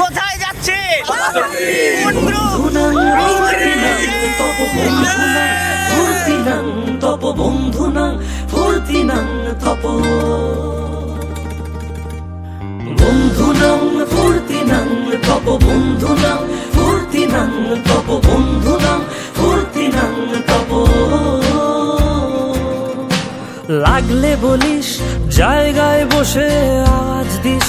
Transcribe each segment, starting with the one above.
কোথায় যাচ্ছে? বন্ধু ফুর্তিনাং তপ বন্ধুনাং ফুর্তিনাং তপ বন্ধুনাং ফুর্তিনাং তপ ফুর্তিনাং তপ বন্ধুনাং ফুর্তিনাং তপ লাগলে বলিস, জায়গায় বসে আওয়াজ দিস।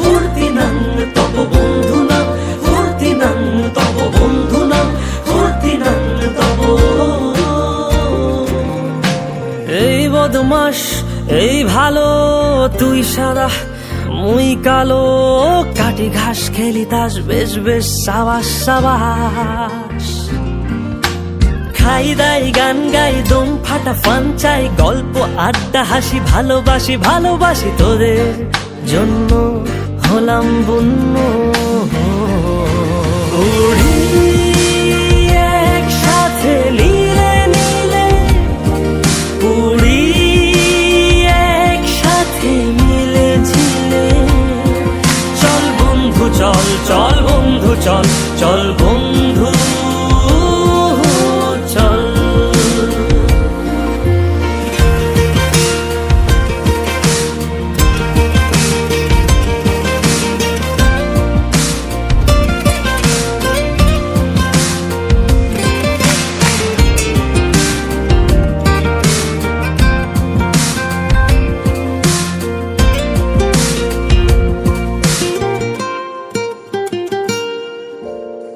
ফুর্তিনাং তপ বন্ধুনাং ফুর্তিনাং তপ বন্ধুনাং ফুর্তিনাং তপ এই বদমাস, এই ভালো, তুই সাদা, মুই কালো, কাটি ঘাস খেলি তাস, বেশ বেশ সাবাস সাবাস। খাই দাই, গান গাই, দম ফাটা, ফান চাই, গল্প, আড্ডা, হাসি, ভালোবাসি ভালোবাসি তোদের জন্য হলাম বন্য একসাথে একসাথে চল বন্ধু, চল চল বন্ধু, চল চল